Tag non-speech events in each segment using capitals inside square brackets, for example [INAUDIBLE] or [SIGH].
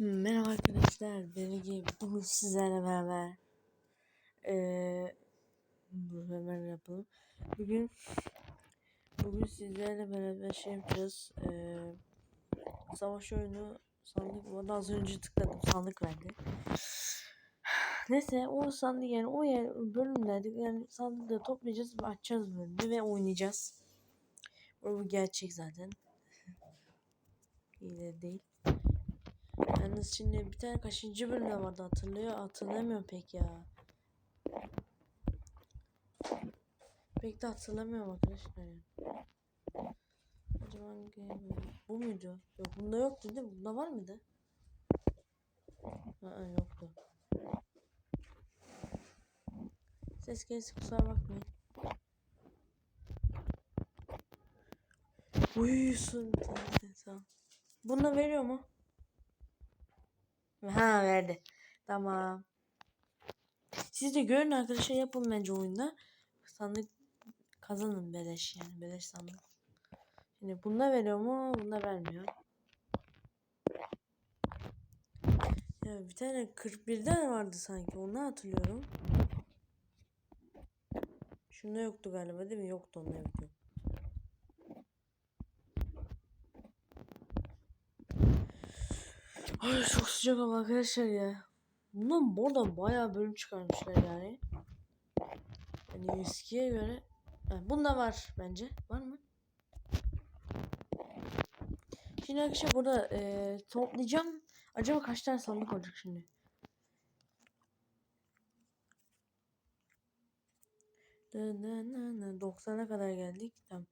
Merhaba arkadaşlar, ben Ege. Bugün sizlerle beraber bu hemen yapalım. Bugün bugün sizlerle beraber şey yapacağız. Eee savaş oyunu sandık vardı. Az önce tıkladım sandık verdi. Neyse o sandık yani o yer bölümlerde yani sandıkları toplayacağız ve açacağız bölümde ve oynayacağız. Bu gerçek zaten. [LAUGHS] İyi de değil. Yalnız şimdi bir tane kaçıncı bölümde vardı hatırlıyor hatırlamıyorum pek ya. Pek de hatırlamıyorum arkadaşlar. Acaba? Bu muydu? Yok bunda yoktu değil mi? Bunda var mıydı? Aa yoktu. Ses gelirse kusura bakmayın. Uyusun. Tamam. Bunu veriyor mu? Ha verdi. Tamam. Siz de görün arkadaşlar yapın bence oyunda. Sandık kazanın beleş yani beleş sandık. Şimdi bunda veriyor mu? Bunda vermiyor. Ya bir tane 41'den vardı sanki. Onu hatırlıyorum. Şunda yoktu galiba değil mi? Yoktu onda evet Ay çok sıcak ama arkadaşlar ya. Bundan bu arada bayağı bölüm çıkarmışlar yani. Yani eskiye göre. Ha, bunda var bence. Var mı? Şimdi arkadaşlar burada e, toplayacağım. Acaba kaç tane sandık olacak şimdi? Dın dın dın dın. 90'a kadar geldik. Tamam.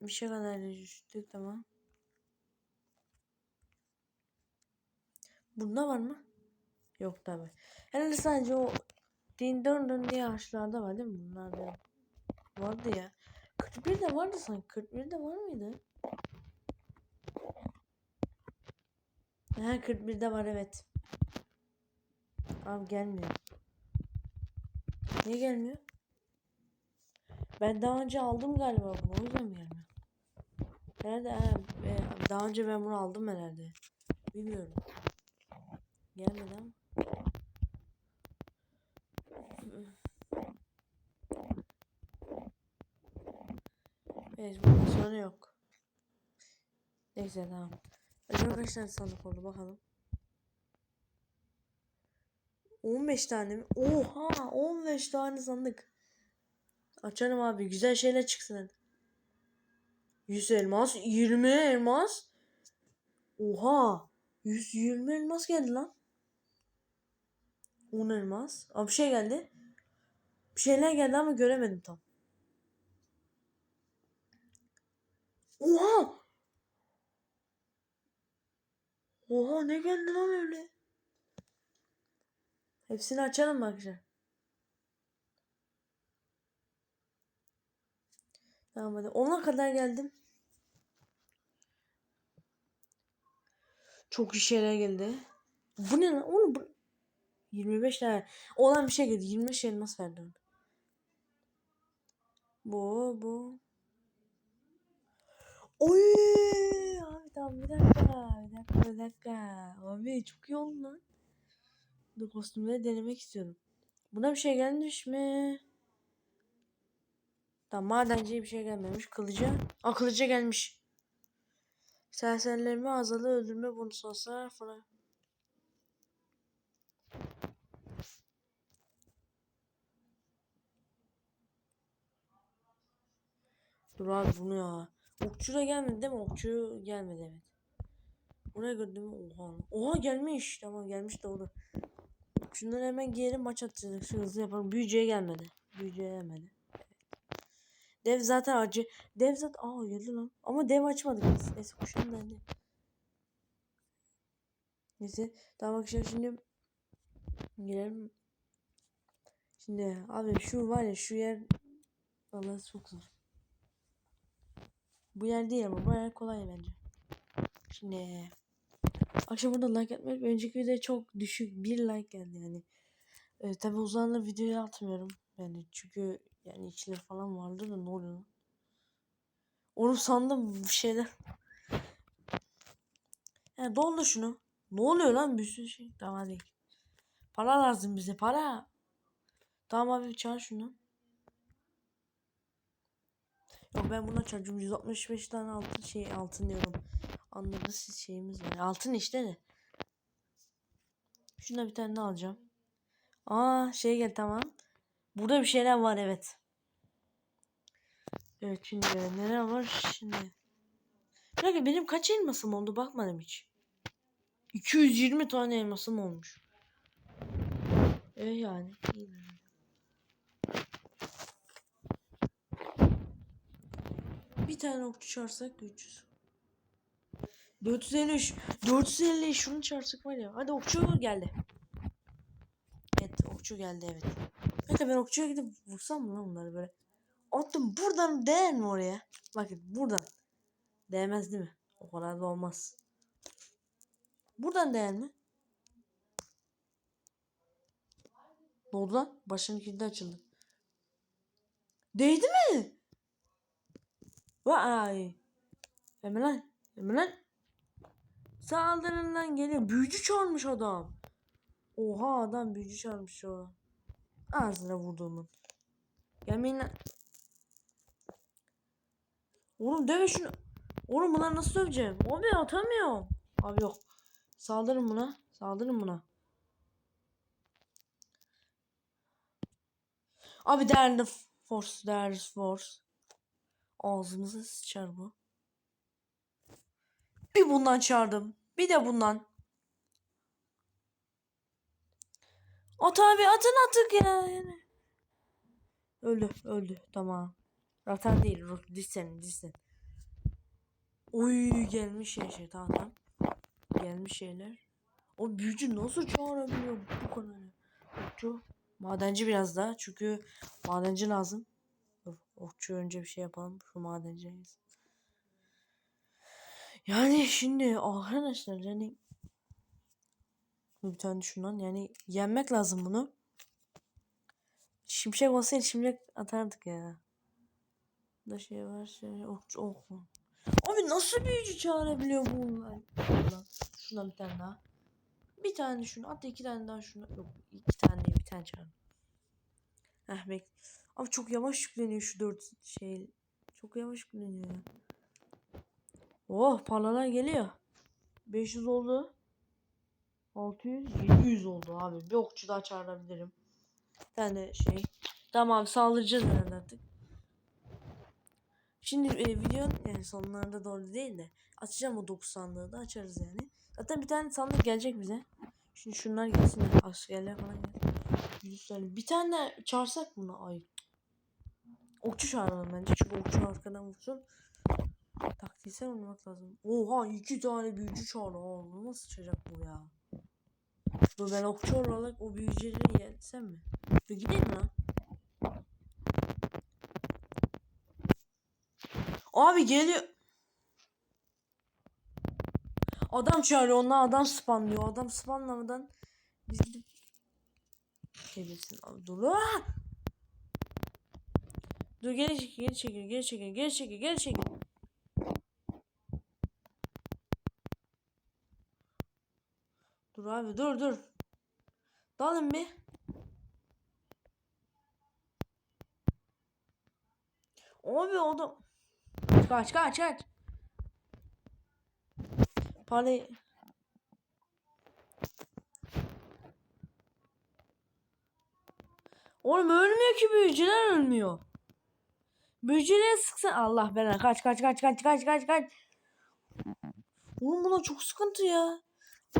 Bir şey kadar düştük tamam. Bunda var mı? Yok tabi. Herhalde sadece o din dön diye ağaçlarda var değil mi? Bunlarda vardı ya. 41 de vardı sanki. 41 de var mıydı? Ha 41'de var evet. Abi gelmiyor. Niye gelmiyor? Ben daha önce aldım galiba bunu. O yüzden mi gelmiyor? Nerede? Ha, e, daha önce ben bunu aldım herhalde. Bilmiyorum. Gelmedi ama. Evet bundan sonra yok. Neyse tamam. Acaba kaç tane sandık oldu bakalım. 15 tane mi? Oha 15 tane sandık. Açalım abi güzel şeyler çıksın hadi. 100 elmas 20 elmas. Oha 120 elmas geldi lan. 10 elmas. Aa, bir şey geldi. Bir şeyler geldi ama göremedim tam. Oha! Oha ne geldi lan öyle? Hepsini açalım arkadaşlar? Tamam hadi. Ona kadar geldim. Çok şeyler geldi. Bu ne lan? Onu bu... 25 tane. Olan bir şey geldi. 25 elmas verdi ona. Bu bu. Oy! Abi tamam bir dakika. Bir dakika bir dakika. Abi çok iyi oldu lan. Bu kostümleri denemek istiyorum. Buna bir şey gelmiş mi? Tamam madenciye bir şey gelmemiş. Kılıca. Aa kılıca gelmiş. Serserilerimi azalı öldürme bonusu olsa falan. Dur abi bunu ya. Okçu da gelmedi değil mi? Okçu gelmedi evet. Buraya gördüm? Oha. Oha gelmiş. Tamam gelmiş doğru. Şunları hemen giyelim maç atacağız. Hızlı yapalım. Büyücüye gelmedi. Büyücüye gelmedi. Dev zaten acı. Dev zaten aa geldi lan. Ama dev açmadık biz. Neyse kuşum bende. Neyse tamam arkadaşlar şimdi girelim. Şimdi abi şu var ya şu yer vallahi çok zor. Bu yer değil ama bu yer kolay bence. Şimdi akşam burada like atmayı önceki videoya çok düşük bir like geldi yani. Ee, tabi uzanlı videoyu atmıyorum yani çünkü yani içleri falan vardı da ne oluyor? Oğlum sandım bir şeyler. He doldu şunu. Ne oluyor lan bir sürü şey. Tamam hadi. Para lazım bize para. Tamam abi çağır şunu. Yok ben buna çocuğum 165 tane altın şey altın diyorum. Anladınız siz şeyimiz var. Altın işte de. Şuna bir tane alacağım. Aa şey gel tamam. Burada bir şeyler var evet. Evet şimdi neler var şimdi. Bir dakika benim kaç elmasım oldu bakmadım hiç. 220 tane elmasım olmuş. E yani. iyi. Bir tane okçu çağırsak 300. 453. 450 şunu çağırsak var ya. Hadi okçu geldi. Evet okçu geldi evet. Kanka ben okçuya gidip vursam mı lan onları böyle? Attım buradan değer mi oraya? Bakın buradan. Değmez değil mi? O kadar da olmaz. Buradan değer mi? Ne oldu lan? Başının kilidi açıldı. Değdi mi? Vay. Hemen lan. Lan geliyor. Büyücü çağırmış adam. Oha adam büyücü çağırmış o. Ağzına vurduğumun. Lan. Oğlum döve şunu. Oğlum bunları nasıl döveceğim? Abi atamıyorum. Abi yok. Saldırın buna. Saldırın buna. Abi değerli force. Değerli force. Ağzımıza sıçar bu. Bir bundan çağırdım. Bir de bundan. At abi atın attık ya. Yani. Öldü öldü tamam. Ratan değil ruh dişsen dişsen. Oy gelmiş ya şey tamam. Gelmiş şeyler. O büyücü nasıl çağırabiliyor bu kadar? Okçu. Madenci biraz daha çünkü madenci lazım. Dur, okçu önce bir şey yapalım. Şu madenciyiz. Yani şimdi arkadaşlar yani bir tane şundan yani yenmek lazım bunu. Şimşek olsaydı şimşek atardık ya. Da şey var şey okçu ok mu? Abi nasıl büyücü çağırabiliyor bunlar? Ulan, Şuna bir tane daha. Bir tane şunu at iki tane daha şunu. Yok iki tane değil bir tane çağır. Heh bek. Abi çok yavaş yükleniyor şu dört şey. Çok yavaş yükleniyor ya. Oh paralar geliyor. 500 oldu. 600, 700 oldu abi. Bir okçu daha çağırabilirim. Bir tane şey. Tamam saldıracağız herhalde artık. Şimdi e, videonun yani sonlarında doğru değil de açacağım o 9 sandığı da açarız yani. Zaten bir tane sandık gelecek bize. Şimdi şunlar gelsin askerler falan gelsin. 100 tane. Bir tane de çağırsak bunu ay. Okçu çağıralım bence çünkü okçu arkadan vursun. Taktiksel oynamak lazım. Oha iki tane büyücü çağırdı. Aa, nasıl çıkacak bu ya? Dur ben okçu olarak o büyücüleri yetsem mi? Dur gidelim lan. Abi geliyor. Adam çağırıyor onlar adam spamlıyor. Adam spamlamadan biz gidip gelirsin. Abi dur. Dur geri çekil, geri çekil, geri çekil, geri çekil, geri çekil. Dur abi dur dur. Dalın bir. Abi adam. Kaç kaç kaç. Parayı. Oğlum ölmüyor ki büyücüler ölmüyor. Büyücüleri sıksan Allah belanı kaç kaç kaç kaç kaç kaç kaç. Oğlum buna çok sıkıntı ya.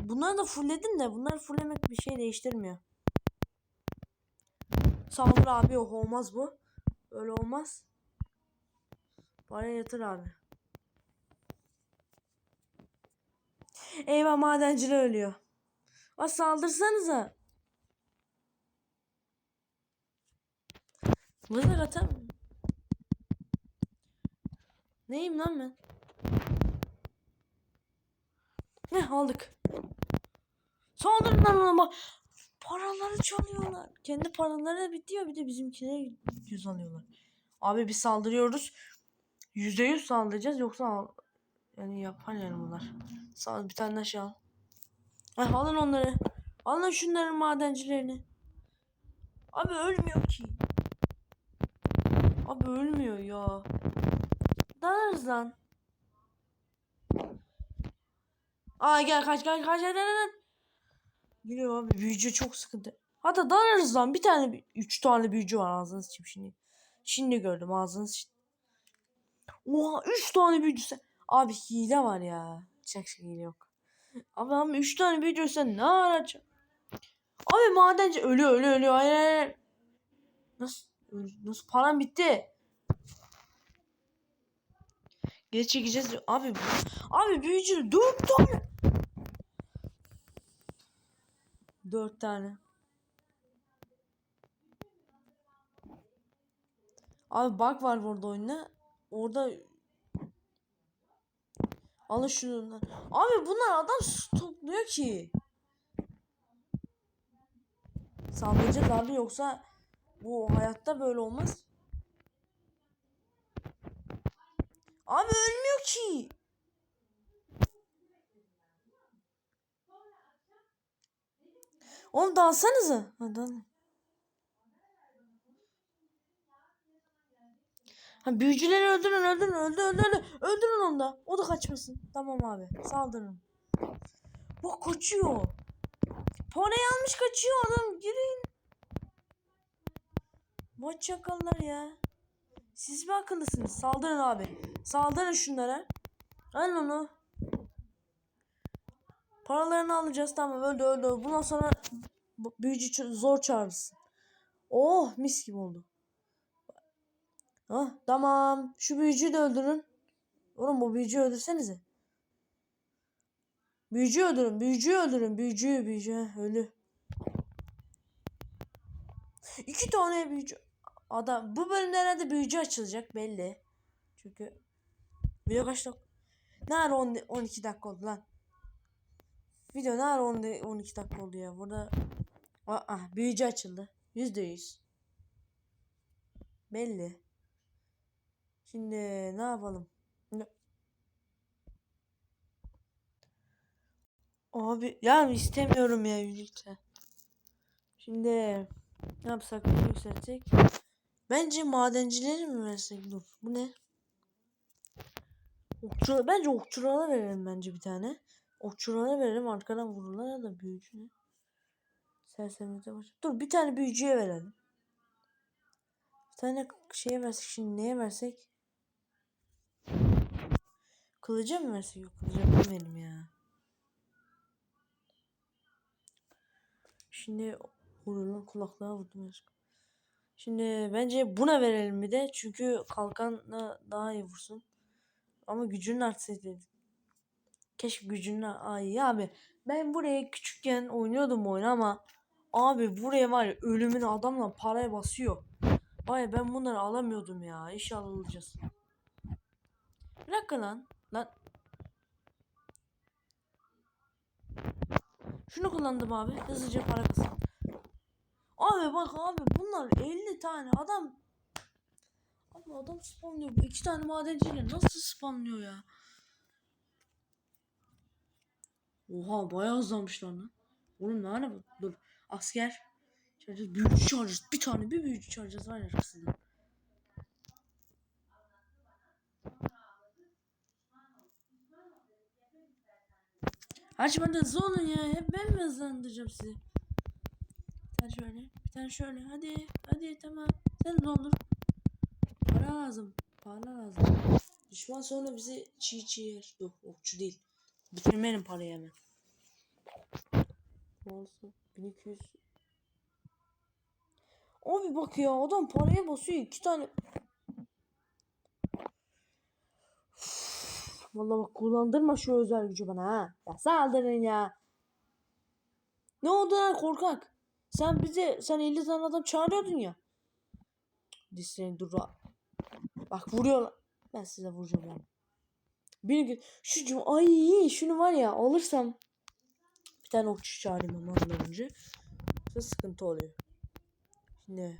Bunları da fullledim de bunları fulllemek bir şey değiştirmiyor. Saldır abi yok olmaz bu. Öyle olmaz. Paraya yatır abi. Eyvah madenciler ölüyor. Aa saldırsanıza. Lazer atam. Neyim lan ben? Ne aldık. Saldırın lan bak. Paraları çalıyorlar. Kendi paraları bitiyor bir de bizimkileri yüz alıyorlar. Abi biz saldırıyoruz. Yüzde yüz saldıracağız yoksa al- yani yapar yani bunlar. Sağ bir tane aşağı al. Ha, alın onları. Alın şunların madencilerini. Abi ölmüyor ki. Abi ölmüyor ya. Dalarız lan. Aa gel kaç kaç kaç hadi hadi. Geliyor abi büyücü çok sıkıntı. Hatta dalarız lan bir tane üç tane büyücü var ağzınız için şimdi. Şimdi gördüm ağzınız için. Oha 3 tane büyücüse. Abi hile var ya. Çak şey yok. Abi ama 3 tane büyücüse ne araç? Abi madenci ölüyor ölüyor ölüyor. Hayır hayır. Nasıl? Nasıl param bitti? Geri çekeceğiz. Abi abi büyücü 4 tane. 4 tane. Abi bug var burada oyunda. Orada Alın şunu. Abi bunlar adam stokluyor ki. Saldıracağız abi yoksa bu hayatta böyle olmaz. Abi ölmüyor ki. Oğlum dalsanıza. Hadi dalın. Ha büyücüleri öldürün öldürün öldür öldür öldür. Öldürün onu da. O da kaçmasın. Tamam abi. Saldırın. Bak kaçıyor. Parayı almış kaçıyor adam. Girin. Vay çakallar ya. Siz mi akıllısınız? Saldırın abi. Saldırın şunlara. Alın onu. Paralarını alacağız tamam öldü öldü. Bundan sonra büyücü zor çağırırsın. Oh mis gibi oldu. Ah tamam. Şu büyücüyü de öldürün. Oğlum bu büyücüyü öldürsenize. Büyücüyü öldürün. Büyücüyü öldürün. Büyücüyü büyücü. Ölü. İki tane büyücü. Adam. Bu bölümde herhalde büyücü açılacak belli. Çünkü video kaç dakika? Nerede 10, 12 dakika oldu lan? Video nerede 10, 12 dakika oldu ya? Burada Aa, büyücü açıldı. Yüzde yüz. Belli. Şimdi ne yapalım? Ne- Abi ya istemiyorum ya birlikte. Şimdi ne yapsak ne yükseltsek? Bence madencileri mi versek? Dur bu ne? Okçu, bence okçulara verelim bence bir tane. Okçulara verelim arkadan vururlar ya da büyücü ne? Sersemlete baş. Dur bir tane büyücüye verelim. Bir tane şeye versek şimdi neye versek? Kılıca mı versek? Yok kılıca vermeyelim ya. Şimdi vurulan kulaklığa vurdum. Şimdi bence buna verelim bir de. Çünkü kalkanla daha iyi vursun. Ama gücünün artsaydı. Keşke gücünün ay abi. Ben buraya küçükken oynuyordum oyunu ama abi buraya var ya ölümün adamla paraya basıyor. Vay ben bunları alamıyordum ya. İnşallah alacağız. Bir dakika lan. Lan. Şunu kullandım abi. Hızlıca para kasın. Abi bak abi bunlar 50 tane adam. Abi adam spamlıyor. Bu iki tane madenciyle nasıl spamlıyor ya? Oha bayağı hızlanmışlar lan. Oğlum ne ara bu? Dur. Asker. Çağıracağız. Büyücü çağıracağız. Bir tane bir büyücü çağıracağız var ya de hızlı olun ya. Hep ben mi hızlandıracağım sizi? Bir tane şöyle. Bir tane şöyle. Hadi. Hadi tamam. Sen doldur. Para lazım. Para lazım. Düşman sonra bizi çiğ çiğ yer. Yok okçu değil. Bitirmeyelim parayı hemen. Olsun. 1200. Abi bak ya adam paraya basıyor iki tane. Vallahi bak kullandırma şu özel gücü bana ha. Ya saldırın ya. Ne oldu lan korkak? Sen bize sen 50 tane adam çağırıyordun ya. Disleyin dur. Bak vuruyorlar. Ben size vuracağım yani. Bir gün şu cum ay şunu var ya alırsam bir tane okçu çağırayım ama ondan önce. Yoksa sıkıntı oluyor. Şimdi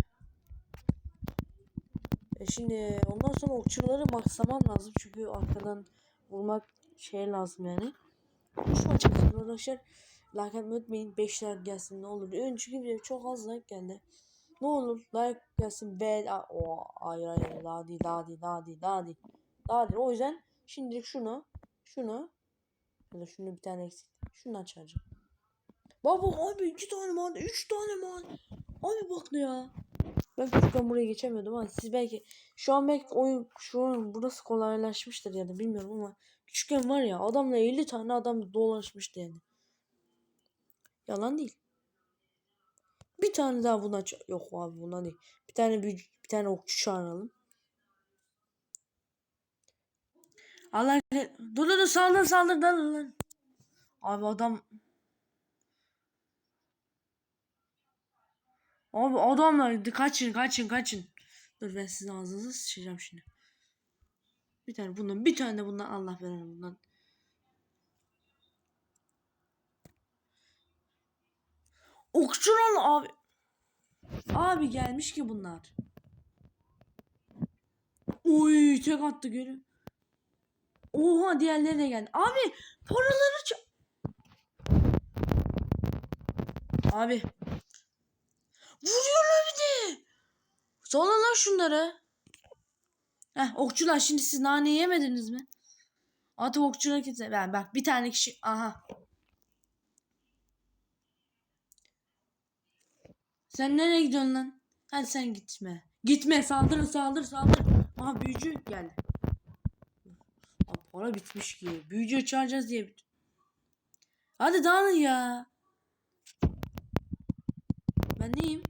E şimdi ondan sonra okçuları maxlamam lazım çünkü arkadan vurmak şey lazım yani. Kuş maçı arkadaşlar. Like atmayı unutmayın. 5 like gelsin ne olur. Ön çünkü çok az like geldi. Ne olur like gelsin. Ben o hayır hayır daha değil daha değil daha. O yüzden şimdilik şunu şunu ya da şunu bir tane eksik. Şunu açacağım. Baba abi iki tane man, üç tane man. Abi bak ne ya. Ben küçükken buraya geçemiyordum ama siz belki şu an belki oyun şu an burası kolaylaşmıştır ya da bilmiyorum ama küçükken var ya adamla 50 tane adam dolaşmıştı yani. Yalan değil. Bir tane daha buna yok abi buna değil. Bir tane bir, bir tane okçu çağıralım. Allah dur dur saldır saldır dalın lan. Abi adam Abi adamlar kaçın kaçın kaçın. Dur ben sizin ağzınızı sıçacağım şimdi. Bir tane bundan bir tane de bundan Allah veren bundan. Okçular abi. Abi gelmiş ki bunlar. Oy tek attı görüyor. Oha diğerleri de geldi. Abi paraları Abi. Vuruyorlar bir de. Salın lan şunları. Heh okçular şimdi siz nane yemediniz mi? Artık okçular kimse. Ben bak bir tane kişi. Aha. Sen nereye gidiyorsun lan? Hadi sen gitme. Gitme saldır saldır saldır. Aha büyücü geldi. Aa, para bitmiş ki. Büyücü çağıracağız diye. Hadi dağılın ya. Ben neyim?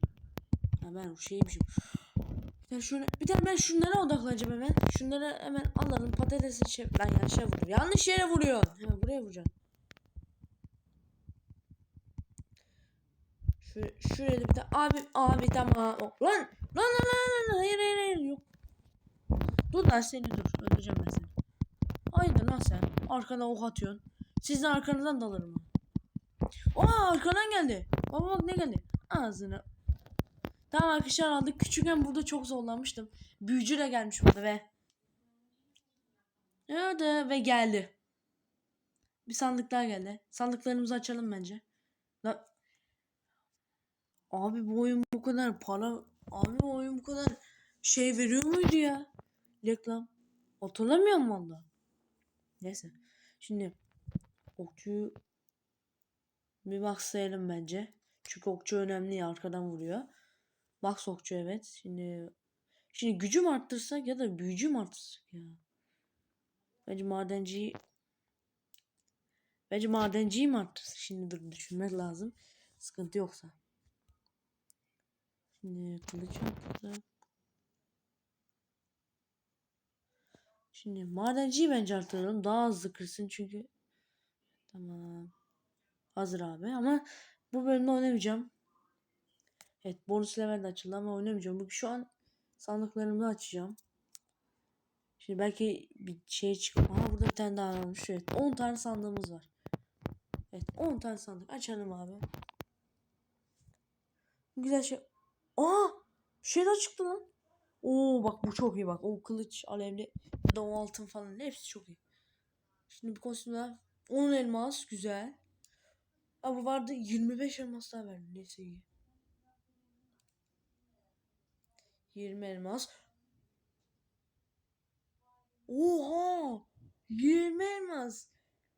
Ben şeymişim. Tane şöyle bir tane ben şunlara odaklanacağım hemen. Şunları hemen alalım. Patatesi şey ben yanlış yere vuruyorum. Yanlış yere vuruyor. Hemen buraya vuracağım. Şu, da bir tane abi abi tamam. O- Lan lan lan lan lan hayır hayır hayır yok. Dur lan seni dur. Öldüreceğim ben seni. Haydi lan sen. Arkana ok atıyorsun. Sizin arkanızdan dalarım. Aa arkadan geldi. Baba bak ne geldi. Ağzını. Tamam arkadaşlar aldık. Küçükken burada çok zorlanmıştım. Büyücü gelmiş burada ve. Evet ve geldi. Bir sandıklar geldi. Sandıklarımızı açalım bence. Lan. Abi bu oyun bu kadar para... Abi bu oyun bu kadar şey veriyor muydu ya? Reklam. Hatırlamıyorum valla. Neyse. Şimdi okçuyu bir baksayalım bence. Çünkü okçu önemli ya arkadan vuruyor. Max okçu evet. Şimdi şimdi gücü mü arttırsak ya da büyücü mü arttırsak ya? Bence madenciyi Bence madenciyi mi arttırsak? Şimdi dur düşünmek lazım. Sıkıntı yoksa. Şimdi kılıç arttırsak. Şimdi madenciyi bence arttıralım. Daha hızlı kırsın çünkü. Tamam. Hazır abi ama bu bölümde oynamayacağım. Evet bonus level de açıldı ama oynamayacağım. Bugün şu an sandıklarımı açacağım. Şimdi belki bir şey çıkıp Aha burada bir tane daha varmış. Evet 10 tane sandığımız var. Evet 10 tane sandık. Açalım abi. Güzel şey. Aa! Şeyler çıktı lan. Oo bak bu çok iyi bak. O kılıç alevli ya da o altın falan hepsi çok iyi. Şimdi bir kostümler 10 elmas güzel. Ama vardı 25 elmas daha verdi. Neyse iyi. 20 elmas. Oha! 20 elmas.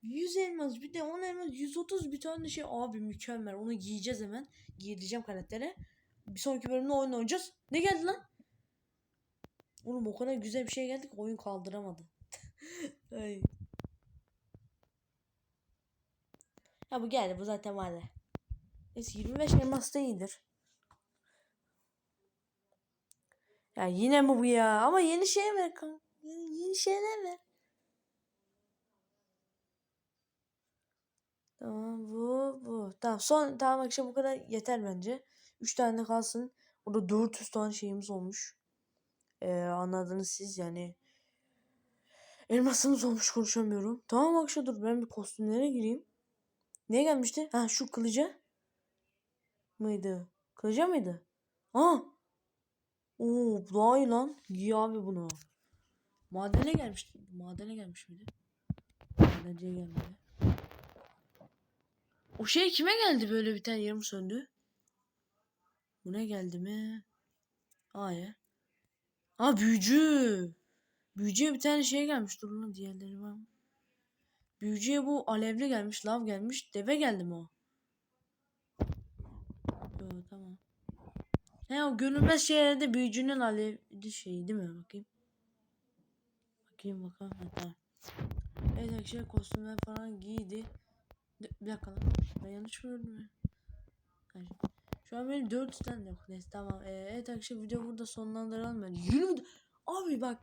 100 elmas bir de 10 elmas 130 bir tane şey. Abi mükemmel. Onu giyeceğiz hemen. Giydireceğim karaktere. Bir sonraki bölümde oyun oynayacağız. Ne geldi lan? Oğlum o kadar güzel bir şey geldi ki oyun kaldıramadı. [LAUGHS] Ay. ya bu geldi bu zaten ya. Neyse 25 elmas da iyidir ya yine mi bu ya ama yeni şey ver kanka yeni, yeni şeyler ver Tamam bu bu. Tamam son tamam akşam bu kadar yeter bence. 3 tane de kalsın. Burada 400 tane şeyimiz olmuş. Ee, anladınız siz yani. Elmasımız olmuş konuşamıyorum. Tamam akşam dur ben bir kostümlere gireyim. Neye gelmişti? Ha şu kılıca mıydı? Kılıca mıydı? Ha. Oo bu daha iyi lan. Giy abi bunu. Madene gelmiş. Madene gelmiş miydi? Madenciye gelmedi. O şey kime geldi böyle bir tane yarım söndü? Bu ne geldi mi? Hayır. Ha büyücü. Büyücüye bir tane şey gelmiş. Dur lan diğerleri var mı? Büyücüye bu alevli gelmiş, lav gelmiş. Deve geldi mi o? Yo tamam. He o görünmez şeylerde büyücünün alevli şeyi değil mi? Bakayım. Bakayım bakalım. Ha. Evet arkadaşlar kostümler falan giydi. Bir dakika lan. Ben yanlış gördüm ya? Hayır. Şu an benim 4 tane yok. Neyse tamam. Ee, evet arkadaşlar video burada sonlandıralım. Ben 20 da- Abi bak.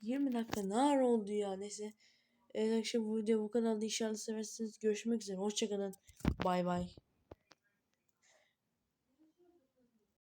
20 dakika ne ara oldu ya neyse. Evet arkadaşlar bu video bu kadar da inşallah seversiniz. Görüşmek üzere. Hoşçakalın. Bay bay.